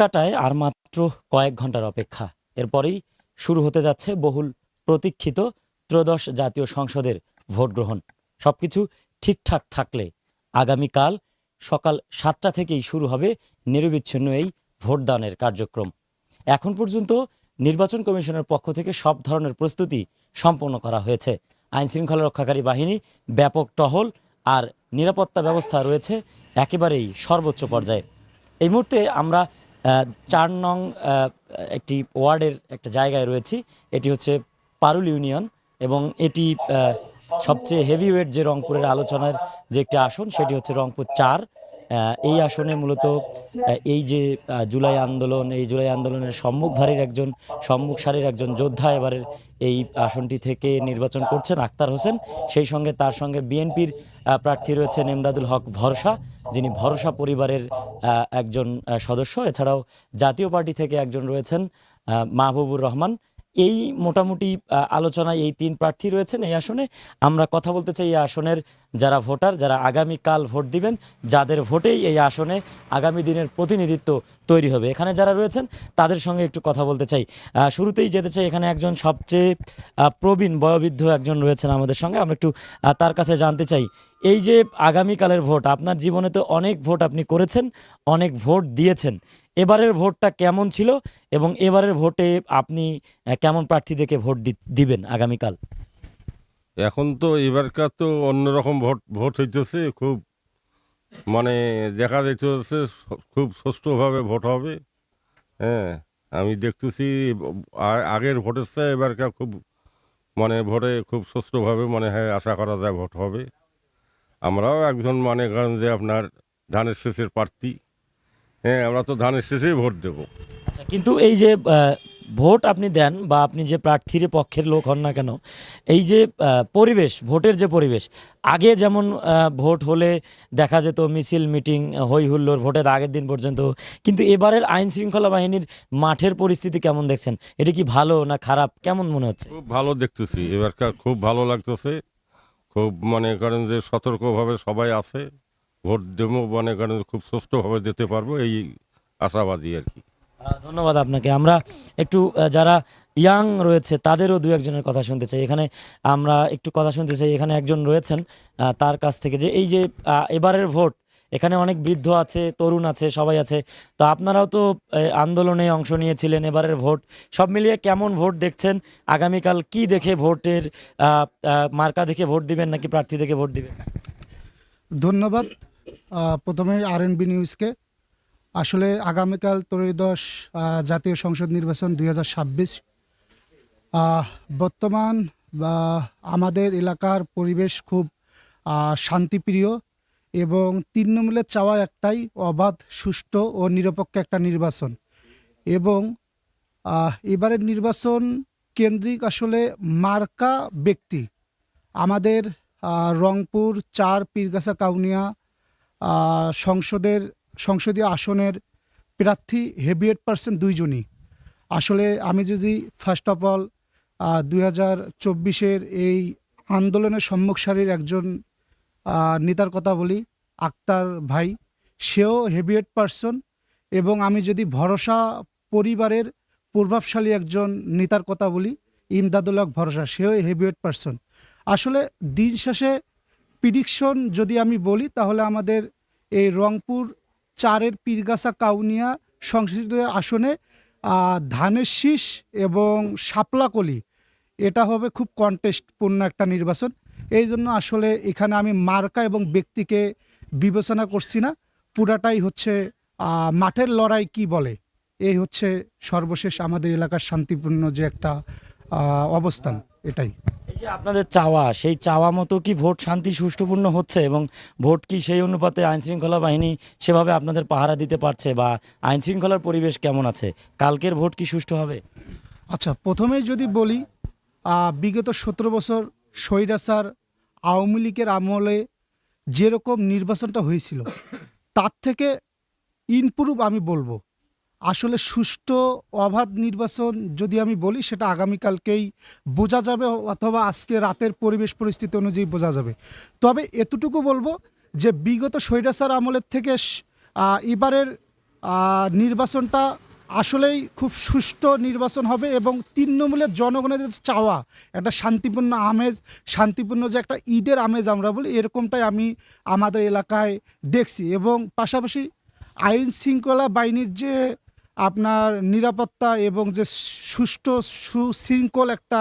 কাটায় আর মাত্র কয়েক ঘণ্টার অপেক্ষা। এরপরেই শুরু হতে যাচ্ছে বহুল প্রতীক্ষিত ত্রয়োদশ জাতীয় সংসদের ভোট গ্রহণ। সবকিছু ঠিকঠাক থাকলে আগামীকাল সকাল সাতটা থেকেই শুরু হবে নিরবিচ্ছিন্ন এই ভোটদানের কার্যক্রম। এখন পর্যন্ত নির্বাচন কমিশনের পক্ষ থেকে সব ধরনের প্রস্তুতি সম্পন্ন করা হয়েছে। আইনশৃঙ্খলা রক্ষাকারী বাহিনী, ব্যাপক টহল আর নিরাপত্তা ব্যবস্থা রয়েছে একেবারেই সর্বোচ্চ পর্যায়ে। এই মুহূর্তে আমরা চার নং একটি ওয়ার্ডের একটা জায়গায় রয়েছি। এটি হচ্ছে পারুল ইউনিয়ন এবং এটি সবচেয়ে হেভিওয়েট যে রংপুরের আলোচনার যে একটি আসন, সেটি হচ্ছে রংপুর চার। এই আসনে মূলত এই যে জুলাই আন্দোলন, এই জুলাই আন্দোলনের সম্মুখধারীর একজন, সম্মুখ সারির একজন যোদ্ধা এবারের এই আসনটি থেকে নির্বাচন করছেন আক্তার হোসেন। সেই সঙ্গে তার সঙ্গে বিএনপির প্রার্থী রয়েছেন এমদাদুল হক ভরসা, যিনি ভরসা পরিবারের একজন সদস্য। এছাড়াও জাতীয় পার্টি থেকে একজন রয়েছেন মাহবুবুর রহমান। এই মোটামুটি আলোচনায় এই তিন প্রার্থী রয়েছেন এই আসনে। আমরা কথা বলতে চাই এই আসনের যারা ভোটার, যারা আগামীকাল ভোট দিবেন, যাদের ভোটেই এই আসনে আগামী দিনের প্রতিনিধিত্ব তৈরি হবে। এখানে যারা রয়েছেন, তাদের সঙ্গে একটু কথা বলতে চাই। শুরুতেই যেতে চাই এখানে একজন সবচেয়ে প্রবীণ, বয়োবৃদ্ধ একজন রয়েছেন আমাদের সঙ্গে। আমরা একটু তার কাছে জানতে চাই। এই যে আগামীকালের ভোট, আপনার জীবনে তো অনেক ভোট আপনি করেছেন, অনেক ভোট দিয়েছেন। এবারের ভোটটা কেমন ছিল এবং এবারের ভোটে আপনি কেমন প্রার্থী দেখে ভোট দিবেন আগামীকাল? এখন তো এবারকার তো অন্যরকম ভোট ভোট হইতেছে, খুব মানে দেখা যাইতেছে খুব সুষ্ঠুভাবে ভোট হবে। হ্যাঁ আমি দেখতেছি আগের ভোটের চেয়ে এবারকার খুব মানে ভোটে খুব সুষ্ঠুভাবে মানে হ্যাঁ আশা করা যায় ভোট হবে। আমরাও একজন মানে করেন যে আপনার ধানের শেষের প্রার্থী। হ্যাঁ আমরা তো ধানের শেষেই ভোট দেবো। আচ্ছা কিন্তু এই যে ভোট আপনি দেন বা আপনি যে প্রার্থীর পক্ষের লোক হন না কেন এই যে পরিবেশ ভোটের যে পরিবেশ আগে যেমন ভোট হলে দেখা যেত মিছিল মিটিং হই হুল্লোড় ভোটের আগের দিন পর্যন্ত কিন্তু এবারের আইন শৃঙ্খলা বাহিনীর মাঠের পরিস্থিতি কেমন দেখছেন? এটা কি ভালো না খারাপ? কেমন মনে হচ্ছে? খুব ভালো দেখতেছি এবারকার খুব ভালো লাগতেছে। খুব মনে করেন যে সতর্কভাবে সবাই আছে। ভোট দেবো মনে করেন খুব সুষ্ঠুভাবে দিতে পারব এই আশাবাদী আর কি। ধন্যবাদ আপনাকে। আমরা একটু যারা ইয়াং রয়েছে তাদেরও দু একজনের কথা শুনতে চাই। এখানে আমরা একটু কথা শুনতে চাই। এখানে একজন রয়েছেন তার কাছ থেকে যে এই যে এবারের ভোট এখানে অনেক বৃদ্ধ আছে তরুণ আছে সবাই আছে। তো আপনারাও তো আন্দোলনে অংশ নিয়েছিলেন এবারের ভোট। সব মিলিয়ে কেমন ভোট দেখছেন? আগামীকাল কি দেখে ভোটের মার্কা দেখে ভোট দিবেন নাকি প্রার্থী দেখে ভোট দিবেন? ধন্যবাদ। প্রথমে আর এন বি নিউজকে আসলে আগামীকাল ত্রয়োদশ জাতীয় সংসদ নির্বাচন দুই হাজার ছাব্বিশ। বর্তমান আমাদের এলাকার পরিবেশ খুব শান্তিপ্রিয় এবং তৃণমূলের চাওয়া একটাই অবাধ, সুষ্ঠু ও নিরপেক্ষ একটা নির্বাচন। এবং এবারের নির্বাচন কেন্দ্রিক আসলে মার্কা ব্যক্তি। আমাদের রংপুর, চার, পীরগাছা, কাউনিয়া সংসদের, সংসদীয় আসনের প্রার্থী হেভিয়েট পার্সেন্ট দুইজনই। আসলে আমি যদি ফার্স্ট অফ অল দুই হাজার চব্বিশের এই আন্দোলনের সম্মুখ সারির একজন নেতার কথা বলি, আক্তার ভাই, সেও হেভিয়েট পার্সন এবং আমি যদি ভরসা পরিবারের প্রভাবশালী একজন নেতার কথা বলি, ইমদাদুল হক ভরসা, সেও হেভিয়েট পার্সন। আসলে দিন শেষে প্রিডিকশন যদি আমি বলি, তাহলে আমাদের এই রংপুর চারের পীরগাছা কাউনিয়া সংসদীয় আসনে ধানের শীষ এবং শাপলাকলি এটা হবে খুব কন্টেস্টপূর্ণ একটা নির্বাচন। এই জন্য আসলে এখানে আমি মার্কা এবং ব্যক্তিকে বিবেচনা করছি না। পুরাটাই হচ্ছে মাঠের লড়াই কি বলে? এই হচ্ছে সর্বশেষ আমাদের এলাকার শান্তিপূর্ণ যে একটা অবস্থান, এটাই। এই যে আপনাদের চাওয়া, সেই চাওয়া মতো কি ভোট শান্তি সুষ্ঠুপূর্ণ হচ্ছে এবং ভোট কি সেই অনুপাতে আইন শৃঙ্খলা বাহিনী সেভাবে আপনাদের পাহারা দিতে পারছে বা আইন শৃঙ্খলার পরিবেশ কেমন আছে? কালকের ভোট কি সুষ্ঠু হবে? আচ্ছা প্রথমে যদি বলি বিগত সতেরো বছর স্বৈরাচার আওয়ামী লীগের আমলে যেরকম নির্বাচনটা হয়েছিল, তার থেকে ইনপ্রুভ আমি বলব। আসলে সুষ্ঠু অবাধ নির্বাচন যদি আমি বলি, সেটা আগামীকালকেই বোঝা যাবে অথবা আজকে রাতের পরিবেশ পরিস্থিতি অনুযায়ী বোঝা যাবে। তবে এতটুকু বলব যে, বিগত স্বৈরাচার আমলের থেকে এবারের নির্বাচনটা আসলেই খুব সুষ্ঠু নির্বাচন হবে এবং তৃণমূলের জনগণের চাওয়া, একটা শান্তিপূর্ণ আমেজ, শান্তিপূর্ণ যে একটা ঈদের আমেজ আমরা বলি, এরকমটাই আমি আমাদের এলাকায় দেখছি। এবং পাশাপাশি আইন শৃঙ্খলা বাহিনীর যে আপনার নিরাপত্তা এবং যে সুষ্ঠু সুশৃঙ্খল একটা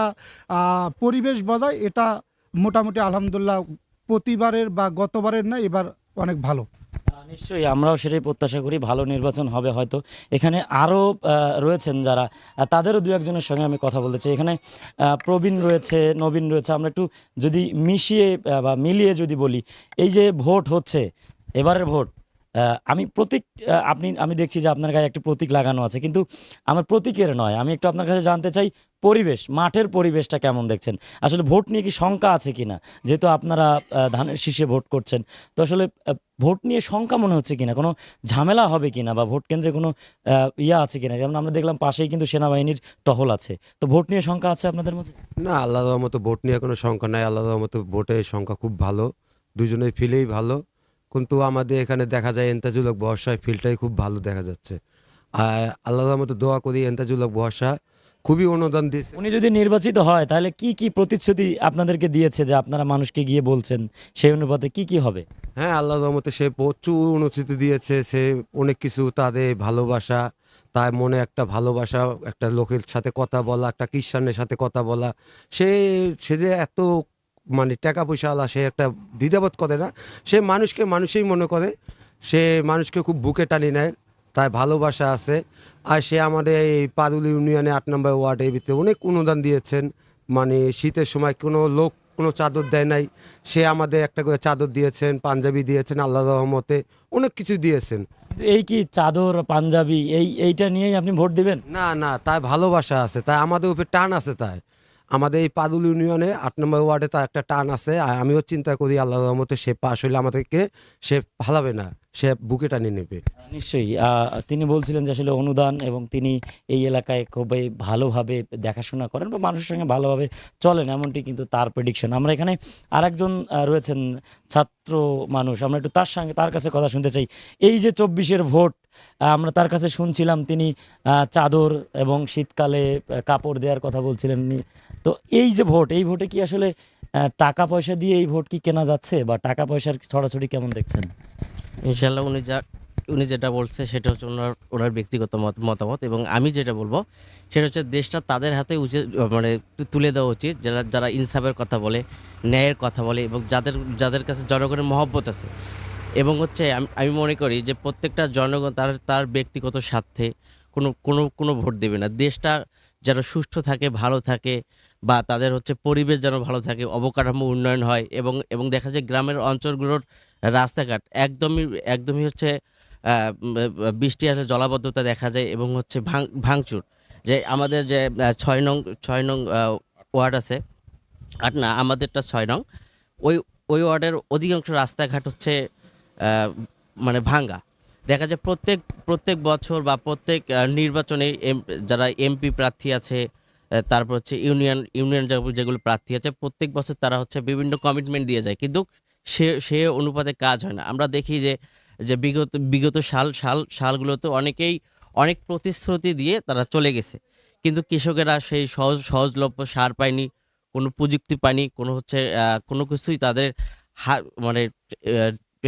পরিবেশ বজায়, এটা মোটামুটি আলহামদুলিল্লাহ প্রতিবারের বা গতবারের না এবার অনেক ভালো। নিশ্চয়ই আমরাও সেটাই প্রত্যাশা করি, ভালো নির্বাচন হবে হয়তো। এখানে আরও রয়েছেন যারা তাদেরও দু একজনের সঙ্গে আমি কথা বলতে চাই। এখানে প্রবীণ রয়েছে, নবীন রয়েছে, আমরা একটু যদি মিশিয়ে বা মিলিয়ে যদি বলি, এই যে ভোট হচ্ছে, এবারের ভোট আমি প্রতীক আপনি, আমি দেখছি যে আপনার গায়ে একটি প্রতীক লাগানো আছে, কিন্তু আমার প্রতীকের নয়। আমি একটু আপনার কাছে জানতে চাই, পরিবেশ, মাঠের পরিবেশটা কেমন দেখছেন? আসলে ভোট নিয়ে কি শঙ্কা আছে কিনা? যেহেতু আপনারা ধানের শীষে ভোট করছেন, তো আসলে ভোট নিয়ে শঙ্কা মনে হচ্ছে কিনা? কোনো ঝামেলা হবে কিনা বা ভোট কেন্দ্রে কোনো ইয়া আছে কিনা? যেমন আমরা দেখলাম পাশেই কিন্তু সেনাবাহিনীর টহল আছে, তো ভোট নিয়ে শঙ্কা আছে আপনাদের মধ্যে? না আল্লাহ মতো ভোট নিয়ে কোনো সংখ্যা নাই। আল্লাহ মতো ভোটের সংখ্যা খুব ভালো। দুজনে ফিলেই ভালো। কিন্তু আমাদের এখানে দেখা যায় এন্তাজুলক বর্ষায় ফিল্ডটাই খুব ভালো দেখা যাচ্ছে। আর আল্লাহ মতো দোয়া করি এন্তাজুলক বর্ষা খুবই অনুদান দিয়েছে। উনি যদি নির্বাচিত হয় তাহলে কি কি প্রতিশ্রুতি আপনাদেরকে দিয়েছে যে আপনারা মানুষকে গিয়ে বলছেন সেই অনুপাতে কি কি হবে? হ্যাঁ আল্লাহ রহমতে সে প্রচুর অনুচিতি দিয়েছে সে অনেক কিছু তাদের ভালোবাসা তার মনে একটা ভালোবাসা একটা লোকের সাথে কথা বলা একটা খ্রিস্টানের সাথে কথা বলা। সে সে যে এত মানে টাকা পয়সা আলা সে একটা দ্বিধাবোধ করে না। সে মানুষকে মানুষই মনে করে। সে মানুষকে খুব বুকে টানি নেয় তাই ভালোবাসা আছে। আর সে আমাদের এই পাদুলি ইউনিয়নে আট নম্বর ওয়ার্ডের ভিতরে অনেক অনুদান দিয়েছেন। মানে শীতের সময় কোনো লোক কোনো চাদর দেয় নাই। সে আমাদের একটা করে চাদর দিয়েছেন পাঞ্জাবি দিয়েছেন আল্লাহ রহমতে অনেক কিছু দিয়েছেন। এই কি চাদর পাঞ্জাবি এই এইটা নিয়েই আপনি ভোট দিবেন? না না তাই ভালোবাসা আছে তাই আমাদের উপরে টান আছে তাই। আমাদের এই পাদুল ইউনিয়নে আট নম্বর ওয়ার্ডে তার একটা টান আছে। আর আমিও চিন্তা করি আল্লাহ রহমতে সে পাশ হইলে আমাদেরকে সে ফালাবে না। সে বুকে টানিয়ে নেবে। নিশ্চয়ই তিনি বলছিলেন যে আসলে অনুদান এবং তিনি এই এলাকায় খুবই ভালোভাবে দেখাশোনা করেন বা মানুষের সঙ্গে ভালোভাবে চলেন, এমনটি কিন্তু তার প্রেডিকশন আমরা এখানে আরেকজন রয়েছেন ছাত্র মানুষ, আমরা একটু তার সঙ্গে, তার কাছে কথা শুনতে চাই। এই যে চব্বিশের ভোট আমরা তার কাছে শুনছিলাম তিনি চাদর এবং শীতকালে কাপড় দেওয়ার কথা বলছিলেন তো এই যে ভোট, এই ভোটে কি আসলে টাকা পয়সা দিয়ে এই ভোট কি কেনা যাচ্ছে বা টাকা পয়সার ছড়াছড়ি কেমন দেখছেন? ইনশাল্লাহ উনি যা উনি যেটা বলছে সেটা হচ্ছে ওনার ওনার ব্যক্তিগত মত- মতামত এবং আমি যেটা বলব সেটা হচ্ছে দেশটা তাদের হাতে উচিত মানে তুলে দেওয়া উচিত। যারা যারা ইনসাফের কথা বলে, ন্যায়ের কথা বলে এবং যাদের যাদের কাছে জনগণের মহব্বত আছে এবং হচ্ছে আমি মনে করি যে প্রত্যেকটা জনগণ তার তার ব্যক্তিগত স্বার্থে কোনো কোনো কোনো ভোট দেবে না। দেশটা যেন সুষ্ঠু থাকে, ভালো থাকে বা তাদের হচ্ছে পরিবেশ যেন ভালো থাকে, অবকাঠামো উন্নয়ন হয় এবং এবং দেখা যায় গ্রামের অঞ্চলগুলোর রাস্তাঘাট একদমই একদমই হচ্ছে বৃষ্টি আসলে জলাবদ্ধতা দেখা যায় এবং হচ্ছে ভাঙ ভাঙচুর। যে আমাদের যে ছয় নং ছয় নং ওয়ার্ড আছে আট না, আমাদেরটা ছয় নং, ওই ওই ওয়ার্ডের অধিকাংশ রাস্তাঘাট হচ্ছে মানে ভাঙ্গা। দেখা যায় প্রত্যেক প্রত্যেক বছর বা প্রত্যেক নির্বাচনে এম- যারা এমপি প্রার্থী আছে তারপর হচ্ছে ইউনিয়ন ইউনিয়ন যেগুলো প্রার্থী আছে, প্রত্যেক বছর তারা হচ্ছে বিভিন্ন কমিটমেন্ট দিয়ে যায়। কিন্তু সে সে অনুপাতে কাজ হয় না। আমরা দেখি যে যে বিগত বিগত সাল সাল, সালগুলোতে অনেকেই অনেক প্রতিশ্রুতি দিয়ে তারা চলে গেছে। কিন্তু কৃষকেরা সেই সহজ, সহজলভ্য সার পায়নি, কোনো প্রযুক্তি পায়নি, কোনো হচ্ছে কোনো কিছুই তাদের হা- মানে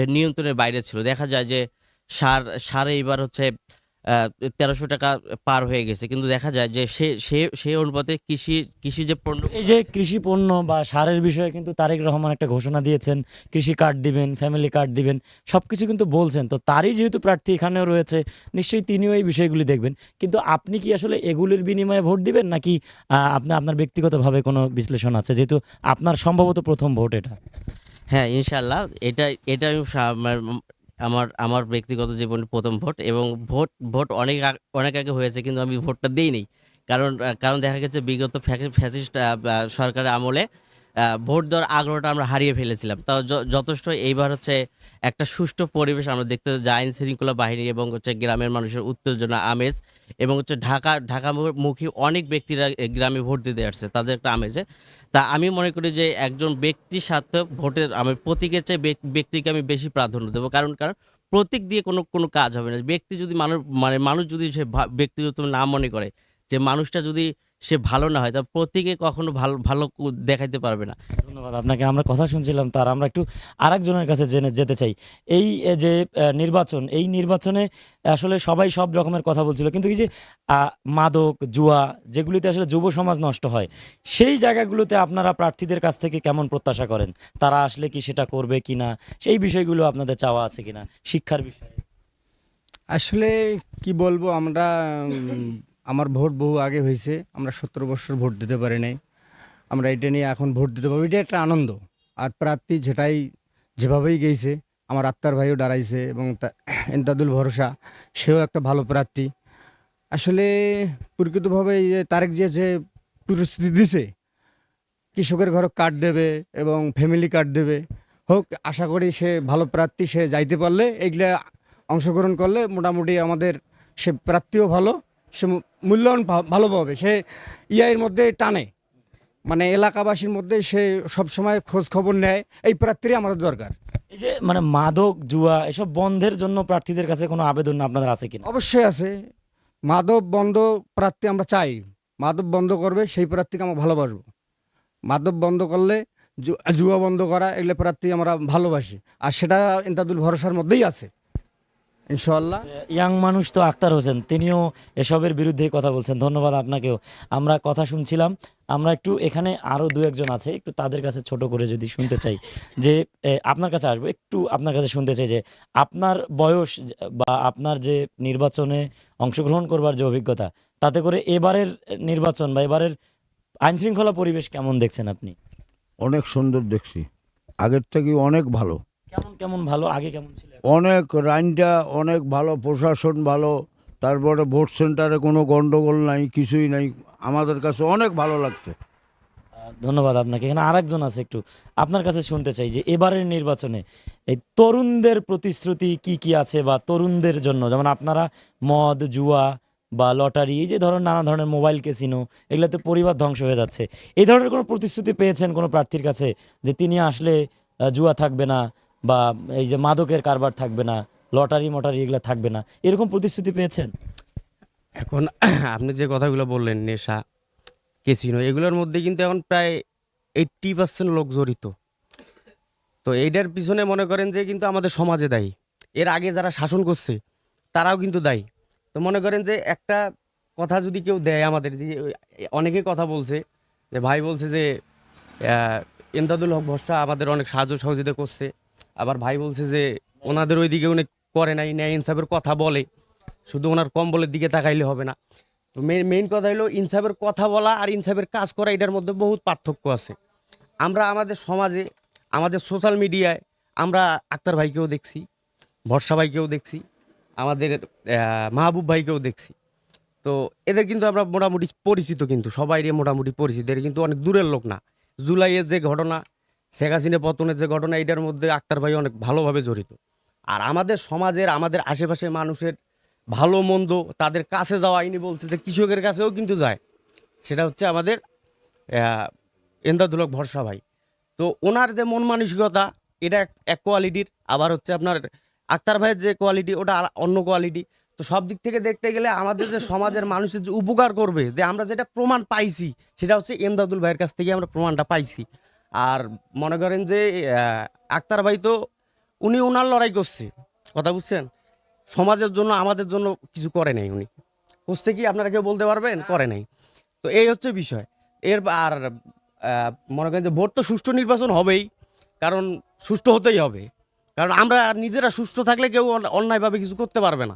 নিয়ন্ত্রণের বাইরে ছিল। দেখা যায় যে সার, সারে এবার হচ্ছে তেরোশো টাকা পার হয়ে গেছে। কিন্তু দেখা যায় যে সে সে সেই অনুপাতে কৃষি কৃষি যে পণ্য এই যে কৃষি পণ্য বা সারের বিষয়ে কিন্তু তারেক রহমান একটা ঘোষণা দিয়েছেন কৃষি কার্ড দিবেন ফ্যামিলি কার্ড দিবেন সব কিছু কিন্তু বলছেন। তো তারই যেহেতু প্রার্থী এখানেও রয়েছে নিশ্চয়ই তিনিও এই বিষয়গুলি দেখবেন। কিন্তু আপনি কি আসলে এগুলির বিনিময়ে ভোট দিবেন নাকি আপনি আপনার ব্যক্তিগতভাবে কোনো বিশ্লেষণ আছে যেহেতু আপনার সম্ভবত প্রথম ভোট এটা? হ্যাঁ ইনশাল্লাহ এটা এটা আমার- আমার ব্যক্তিগত জীবনে প্রথম ভোট এবং ভোট ভোট অনেক অনেক আগে হয়েছে কিন্তু আমি ভোটটা দিইনি। কারণ কারণ দেখা গেছে বিগত ফ্যা- ফ্যাসিস্ট সরকারের আমলে ভোট দেওয়ার আগ্রহটা আমরা হারিয়ে ফেলেছিলাম। তাও যথেষ্ট এইবার হচ্ছে একটা সুষ্ঠু পরিবেশ আমরা দেখতে যে আইন শৃঙ্খলা বাহিনী এবং হচ্ছে গ্রামের মানুষের উত্তেজনা, আমেজ এবং হচ্ছে ঢাকা, ঢাকামুখী অনেক ব্যক্তিরা গ্রামে ভোট দিতে আসছে, তাদের একটা আমেজে। তা আমি মনে করি যে একজন ব্যক্তির সাথে ভোটের, আমি প্রতীকের চেয়ে ব্যক্তিকে আমি বেশি প্রাধান্য দেবো। কারণ কারণ প্রতীক দিয়ে কোনো কোনো কাজ হবে না। ব্যক্তি যদি মানুষ মানে মানুষ যদি সে ব্যক্তিগত না মনে করে যে মানুষটা যদি সে ভালো না হয় তা প্রতীকে কখনো ভালো ভালো দেখাইতে পারবে না। ধন্যবাদ আপনাকে আমরা কথা শুনছিলাম তার আমরা একটু আরেকজনের কাছে জেনে যেতে চাই। এই যে নির্বাচন এই নির্বাচনে আসলে সবাই সব রকমের কথা বলছিল কিন্তু এই যে মাদক জুয়া যেগুলিতে আসলে যুব সমাজ নষ্ট হয় সেই জায়গাগুলোতে আপনারা প্রার্থীদের কাছ থেকে কেমন প্রত্যাশা করেন? তারা আসলে কি সেটা করবে কি না? সেই বিষয়গুলো আপনাদের চাওয়া আছে কিনা শিক্ষার বিষয়ে। আসলে কি বলব আমরা আমার ভোট বহু আগে হয়েছে, আমরা সত্তর বছর ভোট দিতে পারি নাই। আমরা এটা নিয়ে এখন ভোট দিতে পারব, এটা একটা আনন্দ। আর প্রার্থী যেটাই যেভাবেই গেছে, আমার আত্মার ভাইও দাঁড়াইছে এবং তা- এন্তাদুল ভরসা, সেও একটা ভালো প্রার্থী। আসলে প্রকৃতভাবে তারেক যে যে পরিস্থিতি দিছে, কৃষকের ঘরে কার্ড দেবে এবং ফ্যামিলি কার্ড দেবে, হোক, আশা করি সে ভালো প্রার্থী, সে যাইতে পারলে এইগুলা অংশগ্রহণ করলে মোটামুটি আমাদের সে প্রার্থীও ভালো, সে মূল্যায়ন ভালো পাবে সে ইয়ার মধ্যে টানে। মানে এলাকাবাসীর মধ্যে সে সবসময় খোঁজ খবর নেয়। এই প্রার্থীরই আমাদের দরকার। এই যে মানে মাদক জুয়া এসব বন্ধের জন্য প্রার্থীদের কাছে কোনো আবেদন আপনাদের আছে কিনা? অবশ্যই আছে। মাদক বন্ধ প্রার্থী আমরা চাই। মাদক বন্ধ করবে সেই প্রার্থীকে আমরা ভালোবাসবো। মাদক বন্ধ করলে জুয়া বন্ধ করা এগুলো প্রার্থী আমরা ভালোবাসি। আর সেটা ইন্তাদুল ভরসার মধ্যেই আছে। ইনশাল্লাহ ইয়াং মানুষ তো আক্তার হোসেন তিনিও এসবের বিরুদ্ধে কথা বলছেন ধন্যবাদ আপনাকেও। আমরা কথা শুনছিলাম আমরা একটু এখানে আরও দু একজন আছে একটু তাদের কাছে ছোট করে যদি শুনতে চাই যে আপনার কাছে আসব একটু আপনার কাছে শুনতে চাই যে আপনার বয়স বা আপনার যে নির্বাচনে অংশগ্রহণ করবার যে অভিজ্ঞতা তাতে করে এবারের নির্বাচন বা এবারের আইনশৃঙ্খলা পরিবেশ কেমন দেখছেন আপনি? অনেক সুন্দর দেখছি আগের থেকে অনেক ভালো। কেমন কেমন ভালো আগে কেমন ছিল অনেক রাইনটা অনেক ভালো প্রশাসন ভালো তারপরে ভোট সেন্টারে কোনো গন্ডগোল নাই কিছুই নাই আমাদের কাছে অনেক ভালো লাগছে। ধন্যবাদ আপনাকে। এখানে আরেকজন আছে একটু। আপনার কাছে শুনতে চাই যে এবারের নির্বাচনে এই তরুণদের প্রতিশ্রুতি কি কি আছে বা তরুণদের জন্য? যেমন আপনারা মদ জুয়া বা লটারি এই যে ধরনের নানা ধরনের মোবাইল কেসিনো এগুলোতে পরিবার ধ্বংস হয়ে যাচ্ছে। এই ধরনের কোনো প্রতিশ্রুতি পেয়েছেন কোনো প্রার্থীর কাছে যে তিনি আসলে জুয়া থাকবে না বা এই যে মাদকের কারবার থাকবে না, লটারি মটারি এগুলো থাকবে না, এরকম প্রতিশ্রুতি পেয়েছেন? এখন আপনি যে কথাগুলো বললেন, নেশা কেসিনো এগুলোর মধ্যে কিন্তু এখন প্রায় এইট্টি পার্সেন্ট লোক জড়িত। তো এইটার পিছনে মনে করেন যে কিন্তু আমাদের সমাজে দায়ী। এর আগে যারা শাসন করছে, তারাও কিন্তু দায়ী। তো মনে করেন যে একটা কথা যদি কেউ দেয় আমাদের, যে অনেকে কথা বলছে, যে ভাই বলছে যে এমদাদুল হক ভরসা আমাদের অনেক সাহায্য সহযোগিতা করছে। আবার ভাই বলছে যে ওনাদের ওইদিকে উনি করে নাই, ন্যায় ইনসাফের কথা বলে। শুধু ওনার কম্বলের দিকে তাকাইলে হবে না। তো মেইন মেইন কথা হলো ইনসাফের কথা বলা আর ইনসাফের কাজ করা, এটার মধ্যে বহুত পার্থক্য আছে। আমরা আমাদের সমাজে, আমাদের সোশ্যাল মিডিয়ায় আমরা আক্তার ভাইকেও দেখছি, ভরসা ভাইকেও দেখছি, আমাদের মাহবুব ভাইকেও দেখছি। তো এদের কিন্তু আমরা মোটামুটি পরিচিত কিন্তু সবাই মোটামুটি পরিচিত। এর কিন্তু অনেক দূরের লোক না। জুলাইয়ের যে ঘটনা শেখ হাসিনা পতনের যে ঘটনা এটার মধ্যে আক্তার ভাই অনেক ভালোভাবে জড়িত। আর আমাদের সমাজের, আমাদের আশেপাশে মানুষের ভালো মন্দ তাদের কাছে যাওয়া, ইনি বলছে যে কৃষকের কাছেও কিন্তু যায়। সেটা হচ্ছে আমাদের এন্দাদুলক ভরসা ভাই। তো ওনার যে মন মানসিকতা, এটা এক কোয়ালিটির। আবার হচ্ছে আপনার আক্তার ভাইয়ের যে কোয়ালিটি, ওটা অন্য কোয়ালিটি। তো সব দিক থেকে দেখতে গেলে আমাদের যে সমাজের মানুষের যে উপকার করবে, যে আমরা যেটা প্রমাণ পাইছি, সেটা হচ্ছে এমদাদুল ভাইয়ের কাছ থেকে আমরা প্রমাণটা পাইছি। আর মনে করেন যে আক্তার ভাই তো উনি ওনার লড়াই করছে। কথা বুঝছেন? সমাজের জন্য আমাদের জন্য কিছু করে নাই উনি। করছে কি? আপনারা কেউ বলতে পারবেন? করে নাই। তো এই হচ্ছে বিষয়। এর আর মনে করেন যে ভোট তো সুষ্ঠু নির্বাচন হবেই। কারণ সুষ্ঠু হতেই হবে। কারণ আমরা নিজেরা সুষ্ঠু থাকলে কেউ অন্যায়ভাবে কিছু করতে পারবে না।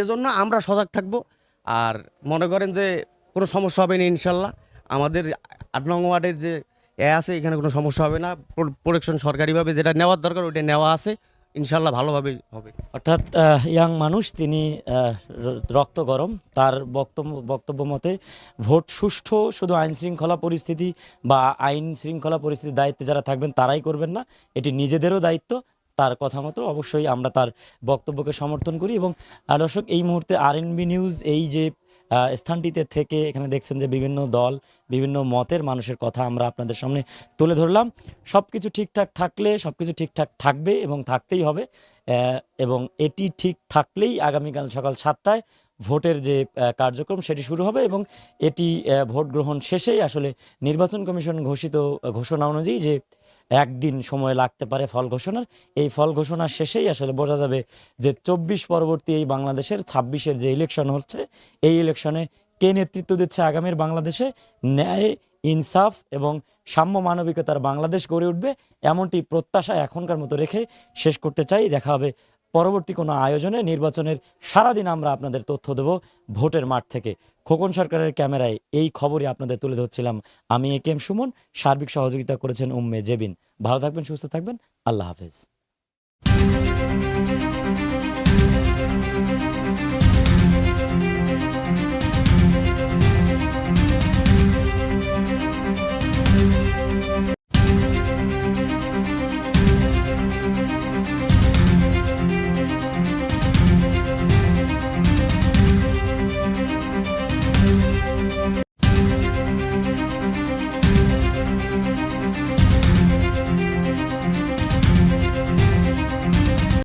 এজন্য আমরা সজাগ থাকব। আর মনে করেন যে কোনো সমস্যা হবে না ইনশাল্লাহ। আমাদের আট নং ওয়ার্ডের যে এ আছে, এখানে কোনো সমস্যা হবে না। প্রোটেকশন সরকারিভাবে যেটা নেওয়ার দরকার, ওইটা নেওয়া আছে। ইনশাল্লাহ ভালোভাবে হবে। অর্থাৎ ইয়াং মানুষ, তিনি রক্ত গরম। তার বক্তব্য বক্তব্য মতে, ভোট সুষ্ঠু, শুধু আইন শৃঙ্খলা পরিস্থিতি বা আইন শৃঙ্খলা পরিস্থিতির দায়িত্বে যারা থাকবেন, তারাই করবেন না। এটি নিজেদেরও দায়িত্ব। তার কথা মতো অবশ্যই আমরা তার বক্তব্যকে সমর্থন করি। এবং দর্শক, এই মুহূর্তে আর নিউজ এই যে স্থানটিতে থেকে এখানে দেখছেন যে বিভিন্ন দল, বিভিন্ন মতের মানুষের কথা আমরা আপনাদের সামনে তুলে ধরলাম। সব কিছু ঠিকঠাক থাকলে সব কিছু ঠিকঠাক থাকবে এবং থাকতেই হবে। এবং এটি ঠিক থাকলেই আগামীকাল সকাল সাতটায় ভোটের যে কার্যক্রম সেটি শুরু হবে এবং এটি ভোট গ্রহণ শেষেই আসলে নির্বাচন কমিশন ঘোষিত, ঘোষণা অনুযায়ী যে একদিন সময় লাগতে পারে ফল ঘোষণার। এই ফল ঘোষণার শেষেই আসলে বোঝা যাবে যে চব্বিশ পরবর্তী এই বাংলাদেশের ছাব্বিশের যে ইলেকশন হচ্ছে, এই ইলেকশনে কে নেতৃত্ব দিচ্ছে আগামীর বাংলাদেশে? ন্যায়, ইনসাফ এবং সাম্য মানবিকতার বাংলাদেশ গড়ে উঠবে, এমনটি প্রত্যাশা এখনকার মতো রেখে শেষ করতে চাই। দেখা হবে পরবর্তী কোনো আয়োজনে নির্বাচনের সারাদিন আমরা আপনাদের তথ্য দেব ভোটের মাঠ থেকে। খোকন সরকারের ক্যামেরায় এই খবরই আপনাদের তুলে ধরছিলাম। আমি এ কে এম সুমন, সার্বিক সহযোগিতা করেছেন উম্মে জেবিন। ভালো থাকবেন, সুস্থ থাকবেন। আল্লাহ হাফেজ।